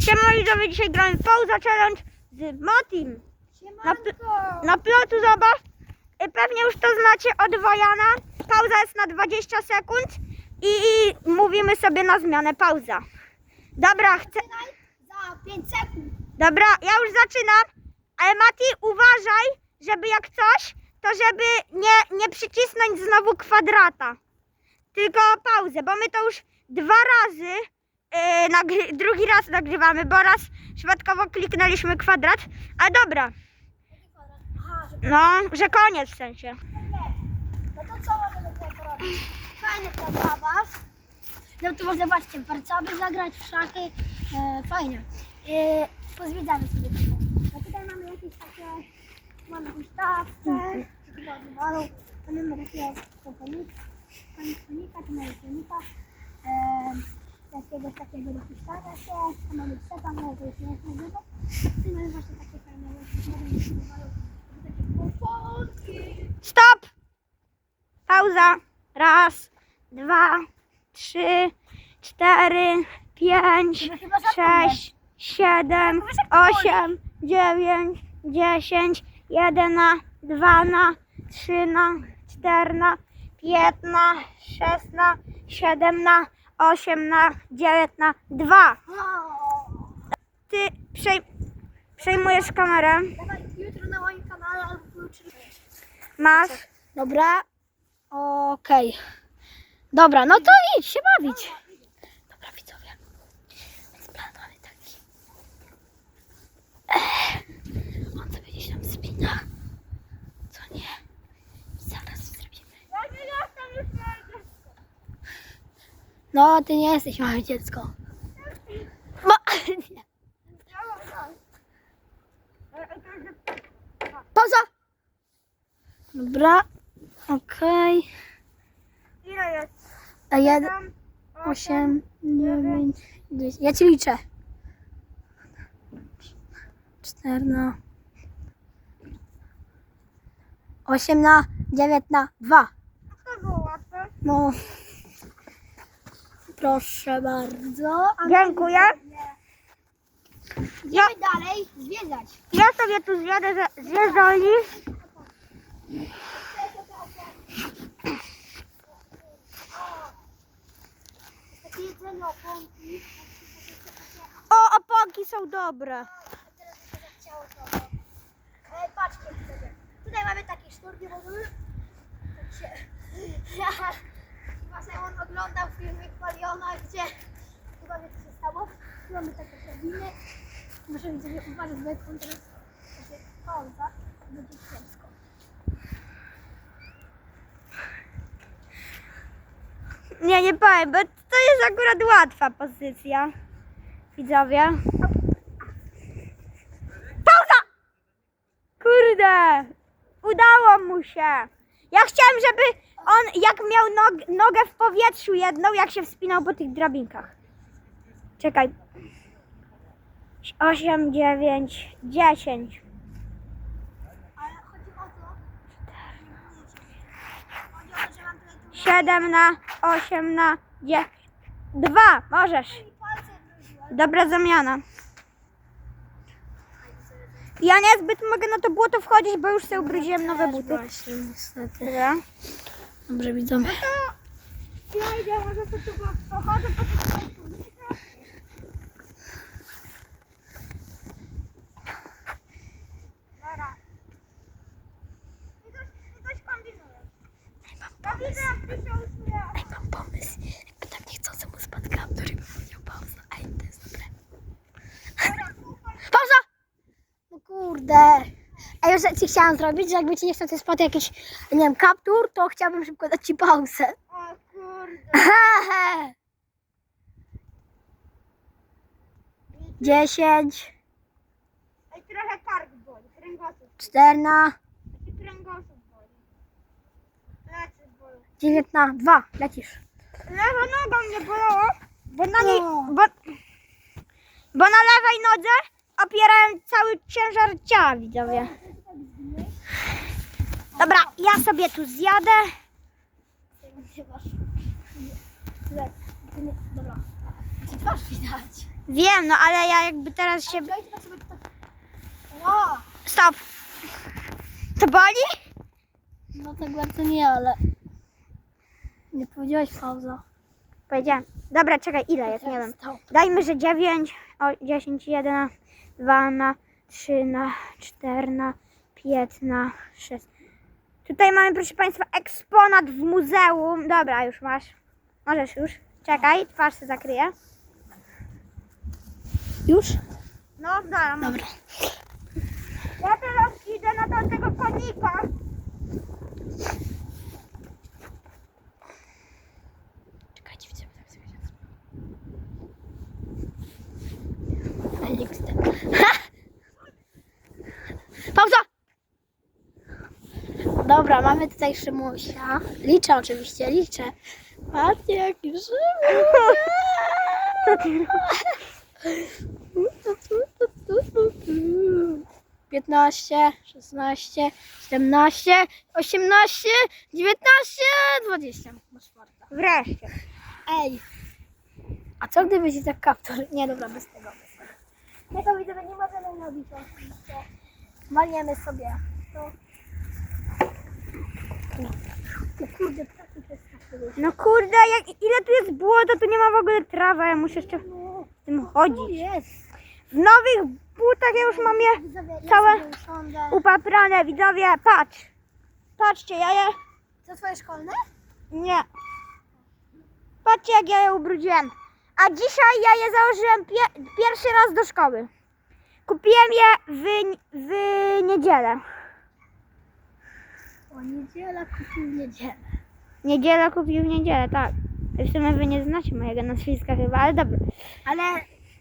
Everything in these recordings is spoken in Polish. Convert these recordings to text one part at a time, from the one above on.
Siema widzowie, dzisiaj gramy pauza challenge z Motim. Na, na plotu zabaw. Y, Pewnie już to znacie od Wojana. Pauza jest na 20 sekund i, i mówimy sobie na zmianę pauza. Dobra, chcę. Za 5 sekund. Dobra, ja już zaczynam. Ale Mati, uważaj, żeby jak coś, to żeby nie, nie przycisnąć znowu kwadrata. Tylko pauzę, bo my to już dwa razy, yy, drugi raz nagrywamy, bo raz przypadkowo kliknęliśmy kwadrat. A dobra, no, że koniec w sensie. No to co możemy tutaj porobić? Fajny plan zabaw. No to może zobaczcie, warcaby zagrać w szachy. E, fajnie. E, pozwiedzamy sobie tutaj. A tutaj mamy jakieś takie, mamy huśtawkę, mamy takiego konika, konika, tu mamy konika, jakiegoś takiego do huśtawia się, tu mamy trzepa, no to jest nazywa. Tu mamy właśnie takie fajne, takie pochodki. Stop! Pauza. Raz, dwa, trzy, cztery, pięć, No sześć, siedem, osiem, dziewięć, dziesięć, jedna, dwana, trzyna, czterna, piętna, szesna, siedemna, osiemna, dziewiętna, dwa. O! Ty przej przejmujesz kamerę. Jutro na moim kanale albo pojutrze. Masz. Dobra. Okej. Dobra, no to idź się bawić. Dobra, widzowie. Więc plan mamy taki. Ech, on sobie gdzieś tam spina. Co nie? Zaraz zrobimy. No, ty nie jesteś małe dziecko. Bo... Pauza! Dobra. Okej. Ile jest? A ja... Siedem, 8, 9, 10. Ja ci liczę. 4 na 8 na 9 na 2. To było łatwe. No. Proszę bardzo. Dziękuję. Ja, Idziemy dalej zwiedzać. ja sobie tu zjadę ze- zjeżdżalni. Takie jedzenie oponki. O, oponki są dobre. Teraz się zachciało. E, patrzcie tutaj. Tutaj mamy takie szturki wodór. Tak się... Chyba on oglądał filmik Paliona, gdzie chyba wie co się stało. Mamy takie kabiny. Muszę sobie uważać, bo jak on teraz będzie pauza, będzie ciężko. Nie, nie powiem, bo to jest akurat łatwa pozycja. Widzowie. Pauza! Kurde! Udało mu się. Ja chciałem, żeby on jak miał nog, nogę w powietrzu jedną, jak się wspinał po tych drabinkach. Czekaj. 8, 9, 10. Ale chodzi o to, chodzi o to, że mam tutaj tu 7 na 8 na 9. 2, możesz. Dobra zamiana. Ja niezbyt mogę na to błoto wchodzić, bo już sobie ubrudziłem nowe buty. Właśnie, niestety. Dobra. Dobrze, widzowie. Ja idę, może to tu pochodzę po Dobra. Ty coś, ty coś kombinujesz. Ja widzę, jak ty się uśmiechasz. Ej, mam pomysł. Jakby tak niechcący mu spadł kaptur i bym powiedział pauza. Ej, to jest dobre. Pauza! No kurde. Ej, już ci chciałam zrobić, że jakby ci niechcący spadł jakiś, nie wiem, kaptur, to chciałabym szybko dać ci pauzę. O kurde. Dziesięć, Ej, trochę kark boli, kręgosłup. czterna, Taki kręgosłup boli. Plecy bolą. dziewiętna, dwa. Lecisz. Lewa noga mnie bolało, bo na niej, O. bo, bo na lewej nodze opierałem cały ciężar ciała, widzowie. Dobra, ja sobie tu zjadę. Dobra. Twarz widać. Wiem, no ale ja jakby teraz się... Wow. Stop! To boli? No tak bardzo nie, ale... Nie powiedziałeś pauza. Powiedziałem. Dobra, czekaj, ile jest? Nie wiem. Dajmy, że 9, o 10, 1, 2 na 3 na 4 na 5 na 6. Tutaj mamy, proszę Państwa, eksponat w muzeum. Dobra, już masz. Możesz już. Czekaj, twarz się zakryje. Już? No, dobra. Dobra. Ja teraz idę na tamtego konika. Czekajcie, widzę, tak sobie Felix. Pauza! Dobra, mamy tutaj Szymusia. Liczę oczywiście, liczę. Patrzcie, jaki Szymuś! 15, 16, 17, 18, 19, 20. Masz farta. Wreszcie. Ej! A co gdyby się tak kaptur... Nie, dobra, bez tego, bez tego. Nie, to widzę, nie możemy robić oczywiście. Malniemy sobie to. Kurde, ptaki No kurde, jak, ile tu jest błota, tu nie ma w ogóle trawy, ja muszę jeszcze w tym chodzić. jest. W nowych butach ja już mam je Widzowie, ja Całe- sobie usiądę. upaprane, widzowie, patrz. Patrzcie, ja je... To twoje szkolne? Nie. Patrzcie, jak ja je ubrudziłem. A dzisiaj ja je założyłem pie- pierwszy raz do szkoły. Kupiłem je w, w niedzielę. O, niedziela kupił niedzielę. Niedzielę kupił w niedzielę, tak. W sumie wy nie znacie mojego nazwiska chyba, ale dobra. Ale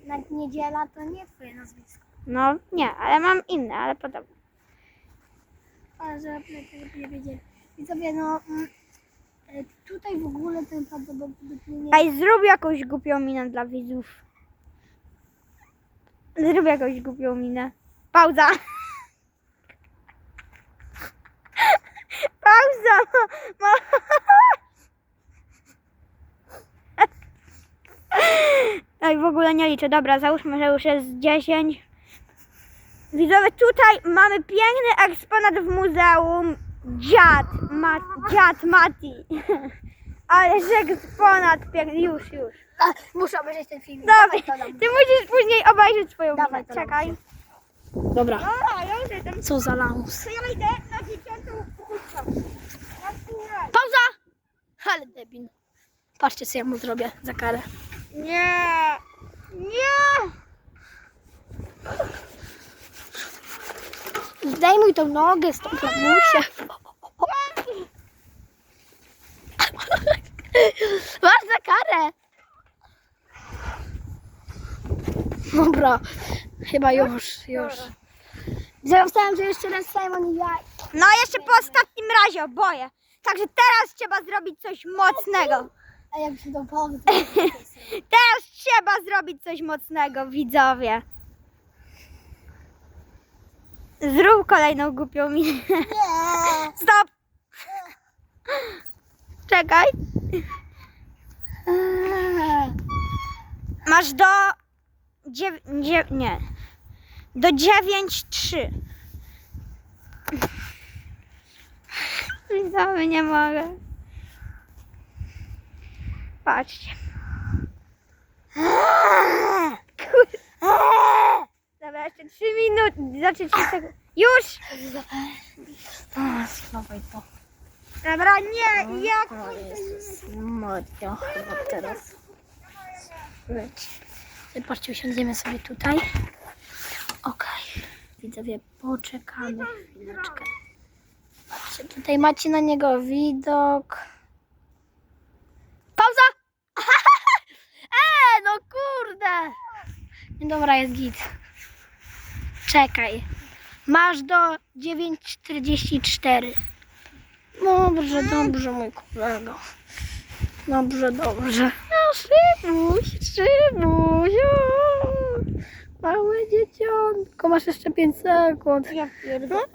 na niedziela to nie twoje nazwisko. No nie, ale mam inne, ale podobne. Ale żeby żeby nie wiedzieli. Widzowie, no... mm, e, Tutaj w ogóle ten prawdopodobnie nie... Ej, zrób jakąś głupią minę dla widzów. Zrób jakąś głupią minę. Pauza. Ma- Ej, w ogóle nie liczę. Dobra, załóżmy, że już jest 10. Widzowie, tutaj mamy piękny eksponat w muzeum. Dziad, ma, dziad Mati. Ale że eksponat piękny. Już, już. A, muszę obejrzeć ten film. Dobra, ty musisz później obejrzeć swoją Dawaj minę. to Czekaj. Dobra. Dobra, ja już jestem. Co za lamus. To ja idę na dziecięcą kukułkę. Pauza! Ale debil. Patrzcie, co ja mu zrobię za karę. Nie. Nie. Zdejmuj tą nogę z tą lamusie. Masz za karę. Dobra. Chyba już, już. Zostałem, że jeszcze raz Simon i ja. No jeszcze po ostatnim razie oboje. Także teraz trzeba zrobić coś mocnego. A jak się to powie, Teraz trzeba zrobić coś mocnego, widzowie. Zrób kolejną głupią minę. Stop! Czekaj. Masz do. Dziew... dziew... Nie. Do 9-3. Widzowie, nie mogę. Patrzcie. Dobra, jeszcze 3 minuty. Znaczy 3 sekundy. Już! Schowaj to. Dobra, nie, jak O Jezus, Maria, chyba teraz. Patrzcie, usiądziemy sobie tutaj. Okej. Widzowie, poczekamy chwileczkę. Patrzcie, tutaj macie na niego widok. Pauza! Eee, no kurde! Nie, Dobra, jest git. Czekaj. Masz do 9.44. Dobrze, dobrze, mój kolego. Dobrze, dobrze. No, Szymuś, Szymuś. o, Małe dzieciątko. Masz jeszcze 5 sekund. Ja pierdolę.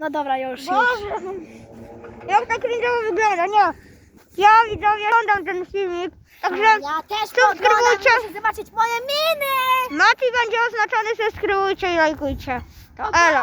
No dobra, już, już. Boże. Jak tak cringe'owo wygląda, nie. Ja widzowie oglądam ten filmik, także Ja też subskrybujcie. oglądam, muszę zobaczyć moje miny! Mati będzie oznaczony, subskrybujcie i lajkujcie. To pa! elo.